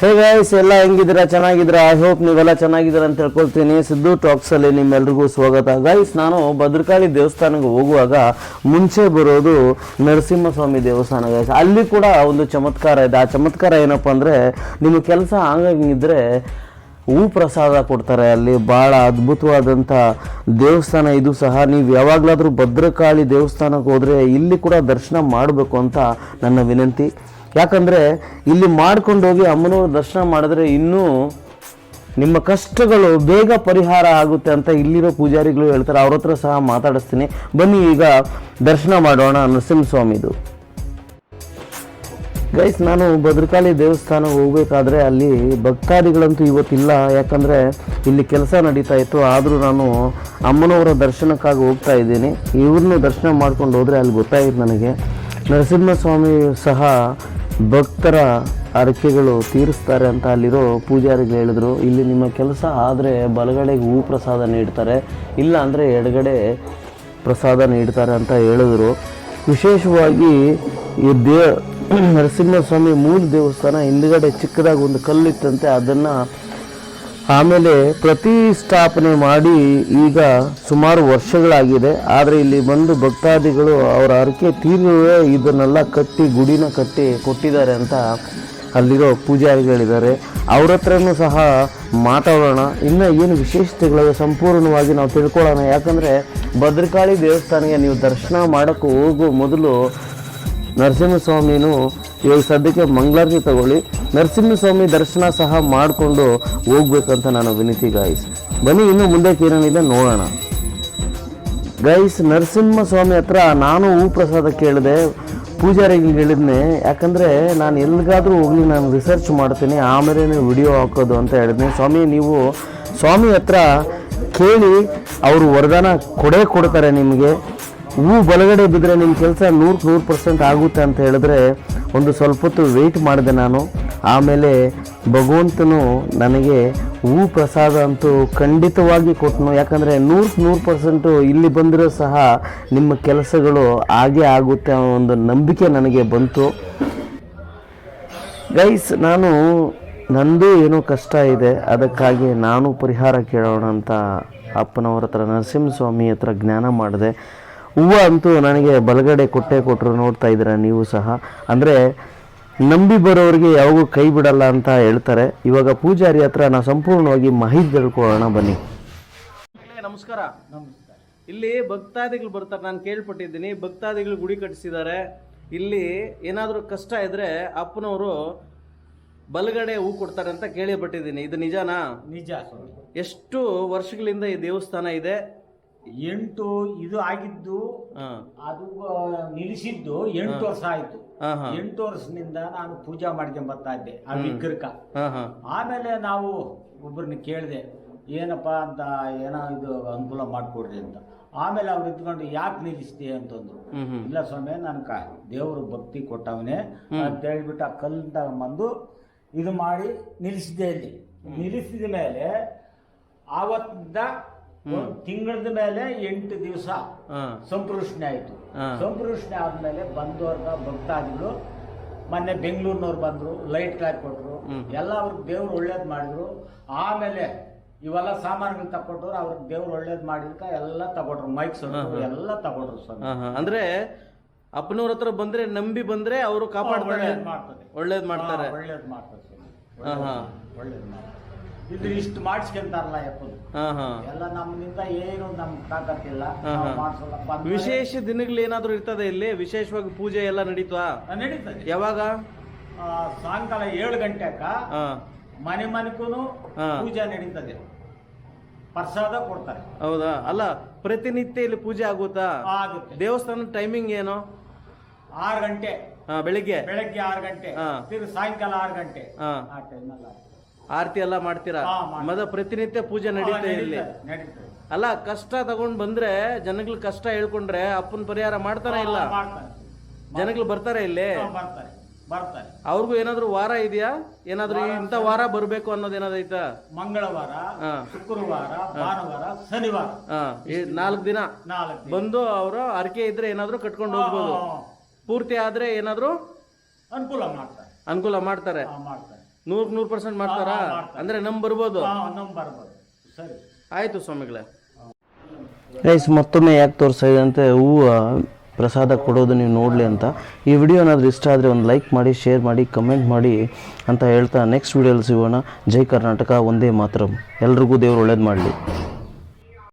Hey guys ಎಲ್ಲ ಹೆಂಗಿದ್ದೀರಾ? ಚೆನ್ನಾಗಿದ್ದೀರಾ? I hope ನೀವೆಲ್ಲ ಚೆನ್ನಾಗಿದ್ದೀರಾ ಅಂತ ಹೇಳ್ಕೊಳ್ತೀನಿ ಸಿದ್ದು ಟಾಕ್ಸ್ ಅಲ್ಲಿ ನಿಮ್ಮೆಲ್ರಿಗೂ ಸ್ವಾಗತ. ಗೈಸ್ ನಾನು ಭದ್ರಕಾಳಿ ದೇವಸ್ಥಾನಕ್ಕೆ ಹೋಗುವಾಗ ಮುಂಚೆ ಬರೋದು ನರಸಿಂಹಸ್ವಾಮಿ ದೇವಸ್ಥಾನ ಗೈಸ್ ಅಲ್ಲಿ ಕೂಡ ಒಂದು ಚಮತ್ಕಾರ ಇದೆ. ಆ ಚಮತ್ಕಾರ ಏನಪ್ಪ ಅಂದ್ರೆ, ನಿಮ್ಮ ಕೆಲಸ ಹಂಗಿದ್ರೆ ಹೂ ಪ್ರಸಾದ ಕೊಡ್ತಾರೆ ಅಲ್ಲಿ. ಭಾಳ ಅದ್ಭುತವಾದಂಥ ದೇವಸ್ಥಾನ ಇದು ಸಹ. ನೀವು ಯಾವಾಗಲಾದರೂ ಭದ್ರಕಾಳಿ ದೇವಸ್ಥಾನಕ್ಕೆ ಹೋದರೆ ಇಲ್ಲಿ ಕೂಡ ದರ್ಶನ ಮಾಡಬೇಕು ಅಂತ ನನ್ನ ವಿನಂತಿ. ಯಾಕಂದರೆ ಇಲ್ಲಿ ಮಾಡ್ಕೊಂಡು ಹೋಗಿ ಅಮ್ಮನವ್ರ ದರ್ಶನ ಮಾಡಿದ್ರೆ ಇನ್ನೂ ನಿಮ್ಮ ಕಷ್ಟಗಳು ಬೇಗ ಪರಿಹಾರ ಆಗುತ್ತೆ ಅಂತ ಇಲ್ಲಿರೋ ಪೂಜಾರಿಗಳು ಹೇಳ್ತಾರೆ. ಅವ್ರ ಹತ್ರ ಸಹ ಮಾತಾಡಿಸ್ತೀನಿ. ಬನ್ನಿ ಈಗ ದರ್ಶನ ಮಾಡೋಣ ನರಸಿಂಹಸ್ವಾಮಿದು. ಗೈಸ್ ನಾನು ಭದ್ರಕಾಳಿ ದೇವಸ್ಥಾನ ಹೋಗಬೇಕಾದ್ರೆ ಅಲ್ಲಿ ಭಕ್ತಾದಿಗಳಂತೂ ಇವತ್ತಿಲ್ಲ. ಯಾಕಂದರೆ ಇಲ್ಲಿ ಕೆಲಸ ನಡೀತಾ ಇತ್ತು. ಆದರೂ ನಾನು ಅಮ್ಮನವರ ದರ್ಶನಕ್ಕಾಗಿ ಹೋಗ್ತಾ ಇದ್ದೀನಿ. ಇವ್ರನ್ನೂ ದರ್ಶನ ಮಾಡ್ಕೊಂಡು ಹೋದರೆ ಅಲ್ಲಿ ಗೊತ್ತಾಯಿತು ನನಗೆ. ನರಸಿಂಹಸ್ವಾಮಿ ಸಹ ಭಕ್ತರ ಅರಕೆಗಳು ತೀರಿಸ್ತಾರೆ ಅಂತ ಅಲ್ಲಿರೋ ಪೂಜಾರಿಗಳು ಹೇಳಿದ್ರು. ಇಲ್ಲಿ ನಿಮ್ಮ ಕೆಲಸ ಆದರೆ ಬಲಗಡೆಗೆ ಹೂ ಪ್ರಸಾದ ನೀಡ್ತಾರೆ, ಇಲ್ಲ ಅಂದರೆ ಎಡಗಡೆ ಪ್ರಸಾದ ನೀಡ್ತಾರೆ ಅಂತ ಹೇಳಿದ್ರು. ವಿಶೇಷವಾಗಿ ಈ ದೇ, ನರಸಿಂಹಸ್ವಾಮಿ ಮೂಲ ದೇವಸ್ಥಾನ ಹಿಂದ್ಗಡೆ ಚಿಕ್ಕದಾಗಿ ಒಂದು ಕಲ್ಲಿತ್ತಂತೆ ಅದನ್ನು ಆಮೇಲೆ ಪ್ರತಿಷ್ಠಾಪನೆ ಮಾಡಿ ಈಗ ಸುಮಾರು ವರ್ಷಗಳಾಗಿದೆ. ಆದರೆ ಇಲ್ಲಿ ಬಂದು ಭಕ್ತಾದಿಗಳು ಅವರ ಹರಕೆ ತೀರುವೆ ಇದನ್ನೆಲ್ಲ ಕಟ್ಟಿ, ಗುಡಿನ ಕಟ್ಟಿ ಕೊಟ್ಟಿದ್ದಾರೆ ಅಂತ ಅಲ್ಲಿರೋ ಪೂಜಾರಿಗಳಿದ್ದಾರೆ. ಅವ್ರ ಹತ್ರನೂ ಸಹ ಮಾತಾಡೋಣ. ಇನ್ನು ಏನು ವಿಶೇಷತೆಗಳಿವೆ ಸಂಪೂರ್ಣವಾಗಿ ನಾವು ತಿಳ್ಕೊಳ್ಳೋಣ. ಯಾಕಂದರೆ ಭದ್ರಕಾಳಿ ದೇವಸ್ಥಾನಕ್ಕೆ ನೀವು ದರ್ಶನ ಮಾಡೋಕ್ಕೆ ಹೋಗೋ ಮೊದಲು ನರಸಿಂಹಸ್ವಾಮಿನೂ ಇವಾಗ ಸದ್ಯಕ್ಕೆ ಮಂಗಳಾರತಿ ತಗೊಳ್ಳಿ. ನರಸಿಂಹಸ್ವಾಮಿ ದರ್ಶನ ಸಹ ಮಾಡಿಕೊಂಡು ಹೋಗ್ಬೇಕಂತ ನಾನು ವಿನಂತಿ ಗಾಯ್ಸ್ ಬನ್ನಿ, ಇನ್ನು ಮುಂದಕ್ಕೆ ಏನೇನಿದೆ ನೋಡೋಣ. ಗೈಸ್ ನರಸಿಂಹಸ್ವಾಮಿ ಹತ್ರ ನಾನು ಹೂ ಪ್ರಸಾದ ಕೇಳಿದೆ ಪೂಜಾರಿಗೆ ಹೇಳಿದ್ನೆ. ಯಾಕಂದರೆ ನಾನು ಎಲ್ಲಿಗಾದರೂ ಹೋಗಲಿ, ನಾನು ರಿಸರ್ಚ್ ಮಾಡ್ತೀನಿ, ಆಮೇಲೆ ವಿಡಿಯೋ ಹಾಕೋದು ಅಂತ ಹೇಳಿದ್ನಿ. ಸ್ವಾಮಿ, ನೀವು ಸ್ವಾಮಿ ಹತ್ರ ಕೇಳಿ, ಅವರು ವರದಾನ ಕೊಡೇ ಕೊಡ್ತಾರೆ ನಿಮಗೆ. ಹೂ ಬಲಗಡೆ ಬಿದ್ದರೆ ನಿಮ್ಮ ಕೆಲಸ ನೂರಕ್ಕೆ ನೂರು ಪರ್ಸೆಂಟ್ ಆಗುತ್ತೆ ಅಂತ ಹೇಳಿದ್ರೆ ಒಂದು ಸ್ವಲ್ಪ ಹೊತ್ತು ವೆಯ್ಟ್ ಮಾಡಿದೆ ನಾನು. ಆಮೇಲೆ ಭಗವಂತನು ನನಗೆ ಹೂ ಪ್ರಸಾದ ಅಂತೂ ಖಂಡಿತವಾಗಿ ಕೊಟ್ಟನು ಯಾಕಂದರೆ ನೂರಕ್ಕೆ ನೂರು ಪರ್ಸೆಂಟು ಇಲ್ಲಿ ಬಂದರೂ ಸಹ ನಿಮ್ಮ ಕೆಲಸಗಳು ಹಾಗೇ ಆಗುತ್ತೆ ಅನ್ನೋ ಒಂದು ನಂಬಿಕೆ ನನಗೆ ಬಂತು. ಗೈಸ್ ನಾನು ನಂದು ಏನೋ ಕಷ್ಟ ಇದೆ. ಅದಕ್ಕಾಗಿ ನಾನು ಪರಿಹಾರ ಕೇಳೋಣ ಅಂತ ಅಪ್ಪನವ್ರ ಹತ್ರ, ನರಸಿಂಹಸ್ವಾಮಿ ಹತ್ರ ಜ್ಞಾನ ಮಾಡಿದೆ. ಹೂವು ಅಂತೂ ನನಗೆ ಬಲಗಡೆ ಕೊಟ್ಟೆ ಕೊಟ್ಟರು ನೋಡ್ತಾ ಇದ್ದೀರಾ ನೀವು ಸಹ. ಅಂದರೆ ನಂಬಿ ಬರೋರಿಗೆ ಯಾವಾಗೂ ಕೈ ಬಿಡಲ್ಲ ಅಂತ ಹೇಳ್ತಾರೆ. ಇವಾಗ ಪೂಜಾರಿ ಹತ್ರ ನಾವು ಸಂಪೂರ್ಣವಾಗಿ ಮಾಹಿತಿ ತಿಳ್ಕೊಳ್ಳೋಣ ಬನ್ನಿ. ನಮಸ್ಕಾರ. ಇಲ್ಲಿ ಭಕ್ತಾದಿಗಳು ಬರ್ತಾರೆ. ನಾನು ಕೇಳ್ಪಟ್ಟಿದ್ದೀನಿ. ಭಕ್ತಾದಿಗಳು ಗುಡಿ ಕಟ್ಟಿಸಿದ್ದಾರೆ. ಇಲ್ಲಿ ಏನಾದರೂ ಕಷ್ಟ ಇದ್ರೆ ಅಪ್ಪನವರು ಬಲಗಡೆ ಹೂ ಕೊಡ್ತಾರೆ ಅಂತ ಕೇಳಿಪಟ್ಟಿದ್ದೀನಿ. ಇದು ನಿಜನಾ? ನಿಜ. ಎಷ್ಟು ವರ್ಷಗಳಿಂದ ಈ ದೇವಸ್ಥಾನ ಇದೆ? ಎಂಟು ಇದು ಆಗಿದ್ದು ಅದು ನಿಲ್ಲಿಸಿದ್ದು ಎಂಟು ವರ್ಷ ಆಯ್ತು. ಎಂಟು ವರ್ಷದಿಂದ ನಾನು ಪೂಜಾ ಮಾಡ್ಕೊಂಡ್ ಬರ್ತಾ ಇದ್ದೆ ಆ ವಿಗ್ರಹಕ್ಕ ಹಾಂ ಹಾಂ. ಆಮೇಲೆ ನಾವು ಒಬ್ಬರನ್ನ ಕೇಳಿದೆ ಏನಪ್ಪಾ ಅಂತ ಏನೋ ಇದು ಅನುಕೂಲ ಮಾಡಿಕೊಡ್ರಿ ಅಂತ. ಆಮೇಲೆ ಅವ್ರು ಇದ್ಕೊಂಡು ಯಾಕೆ ನಿಲ್ಲಿಸ್ತಿ ಅಂತಂದ್ರು. ಇಲ್ಲ ಸ್ವಾಮಿ ನನ್ ಕ ದೇವರು ಭಕ್ತಿ ಕೊಟ್ಟವನೆ ಅಂತ ಹೇಳ್ಬಿಟ್ಟು ಆ ಕಲ್ಲು ತಗೊಂಬಂದು ಇದು ಮಾಡಿ ನಿಲ್ಲಿಸಿದೆ ಇಲ್ಲಿ. ನಿಲ್ಲಿಸಿದ ಮೇಲೆ ಆವತ್ತಿಂದ ಒಂದು ತಿಂಗಳದ ಮೇಲೆ ಎಂಟು ದಿವಸ ಸಂಪ್ರೋಷಣೆ ಆಯಿತು. ಸಂಪ್ರೋಷಣೆ ಆದ್ಮೇಲೆ ಬಂದವರ್ಗ ಭಕ್ತಾದಿಗಳು ಮೊನ್ನೆ ಬೆಂಗಳೂರಿನವ್ರು ಬಂದ್ರು ಲೈಟ್ ಕ್ಲಾಕ್ ಕೊಟ್ರು. ಎಲ್ಲ ಅವ್ರಿಗೆ ದೇವ್ರು ಒಳ್ಳೇದ್ ಮಾಡಿದ್ರು. ಆಮೇಲೆ ಇವೆಲ್ಲ ಸಾಮಾನುಗಳು ತಕೊಟ್ರು ಅವ್ರಿಗೆ ದೇವ್ರು ಒಳ್ಳೇದ್ ಮಾಡಿದ್ಕ ಎಲ್ಲ ತಗೊಟ್ರು. ಮೈಕ್ ಎಲ್ಲ ತಗೊಂಡ್ರು ಸರ್ ಅಂದ್ರೆ ಅಪ್ಪನವ್ರ ಹತ್ರ ಬಂದ್ರೆ ನಂಬಿ ಬಂದ್ರೆ ಅವರು ಕಾಪಾಡ್ತಾರೆ. ಒಳ್ಳೇದ್ ಮಾಡ್ತಾರೆ. ಒಳ್ಳೇದು ಮಾಡ್ತಾರೆ. ಒಳ್ಳೇದು ಮಾಡ್ತಾರೆ ಒಳ್ಳೇದ್ ಮಾಡ್ತಾರೆ. ಇದು ಇಷ್ಟು ಮಾಡಿಸ್ಕೊಂತಾರಲ್ಲ ಯಪ್ಪದು ಹಾ ಹಾಂ. ಎಲ್ಲ ನಮ್ಮಿಂದ ಏನು ನಮ್ ತಾಕತ್ತಿಲ್ಲ ಹಾ, ಹಾ. ಮಾಡ್ಸಲ್ಲ. ವಿಶೇಷ ದಿನಗಳು ಏನಾದ್ರೂ ಇರ್ತದೆ ಇಲ್ಲಿ? ವಿಶೇಷವಾಗಿ ಪೂಜೆ ಎಲ್ಲ ನಡೀತಾ ನಡೀತದೆ. ಯಾವಾಗ? ಆ, ಸಾಯಂಕಾಲ ಏಳು ಗಂಟೆಕ ಹಾ. ಮನೆ ಮನೆಗೂ ಹಾ. ಪೂಜೆ ನಡೀತದೆ. ಪ್ರಸಾದ ಕೊಡ್ತಾರೆ. ಹೌದಾ? ಅಲ್ಲ ಪ್ರತಿನಿತ್ಯ ಇಲ್ಲಿ ಪೂಜೆ ಆಗುತ್ತಾ? ಆಗುತ್ತೆ. ದೇವಸ್ಥಾನ ಟೈಮಿಂಗ್ ಏನು? ಆರು ಗಂಟೆ. ಹಾ ಬೆಳಿಗ್ಗೆ? ಬೆಳಗ್ಗೆ ಆರು ಗಂಟೆ. ಹಾ. ತಿರ್ಗಿ ಸಾಯಂಕಾಲ ಆರು ಗಂಟೆ. ಹಾ. ಆ ಟೈಮಲ್ಲ ಆರತಿ ಎಲ್ಲ ಮಾಡ್ತೀರಾ? ಹಾ, ಮಾಡ್ತೀವಿ. ಮದ ಪ್ರತಿನಿತ್ಯ ಪೂಜೆ ನಡೀತೆ ಇಲ್ಲಿ. ನಡೀತದೆ ಅಲ್ಲ ಕಷ್ಟ ತಗೊಂಡ್ ಬಂದ್ರೆ ಜನಗಳ ಕಷ್ಟ ಹೇಳ್ಕೊಂಡ್ರೆ ಅಪ್ಪನ ಪರಿಹಾರ ಮಾಡ್ತಾನೆ ಇಲ್ಲ? ಮಾಡ್ತಾರೆ. ಜನಗಳು ಬರ್ತಾರೆ ಇಲ್ಲಿ? ಹಾ, ಬರ್ತಾರೆ ಬರ್ತಾರೆ. ಅವ್ರಿಗೂ ಏನಾದ್ರು ವಾರ ಇದೆಯಾ? ಏನಾದ್ರು ಇಂಥ ವಾರ ಬರ್ಬೇಕು ಅನ್ನೋದು ಏನಾದೈತಾ ಮಂಗಳವಾರ ಹಾ. ಶುಕ್ರವಾರ ಭಾನುವಾರ ಶನಿವಾರ. ಹಾ ಈ ನಾಲ್ಕು ದಿನ? ನಾಲ್ಕು ದಿನ. ಬಂದು ಅವರು ಅರ್ಕೆ ಇದ್ರೆ ಏನಾದ್ರು ಕಟ್ಕೊಂಡು ಹೋಗ್ಬೋದು ಹಾ, ಹಾ, ಪೂರ್ತಿ ಆದ್ರೆ ಏನಾದ್ರು ಅನುಕೂಲ ಮಾಡ್ತಾರೆ. ಅನುಕೂಲ ಮಾಡ್ತಾರೆ. ಹಾ, ಮಾಡ್ತಾರೆ. ನೂರ್ ನೂರು ಪರ್ಸೆಂಟ್ ಮಾಡ್ತಾರಾ? ಅಂದ್ರೆ ನಮ್ ಬರ್ಬೋದು. ನಮ್ಮ ಬರ್ಬೋದು. ಸರಿ. ಆಯ್ತು ಸ್ವಾಮಿಗಳೇ. ಗೈಸ್ ಮತ್ತೊಮ್ಮೆ ಯಾಕೆ ತೋರಿಸ್ತಾ ಇದೆ ಅಂತ ಹೂವು ಪ್ರಸಾದ ಕೊಡೋದು ನೀವು ನೋಡಲಿ ಅಂತ. ಈ ವಿಡಿಯೋ ಏನಾದರೂ ಇಷ್ಟ ಆದರೆ ಒಂದು ಲೈಕ್ ಮಾಡಿ ಶೇರ್ ಮಾಡಿ ಕಮೆಂಟ್ ಮಾಡಿ ಅಂತ ಹೇಳ್ತಾ ನೆಕ್ಸ್ಟ್ ವಿಡಿಯೋಲಿ ಸಿಗೋಣ. ಜೈ ಕರ್ನಾಟಕ ಒಂದೇ ಮಾತ್ರ. ಎಲ್ರಿಗೂ ದೇವ್ರು ಒಳ್ಳೇದು ಮಾಡಲಿ.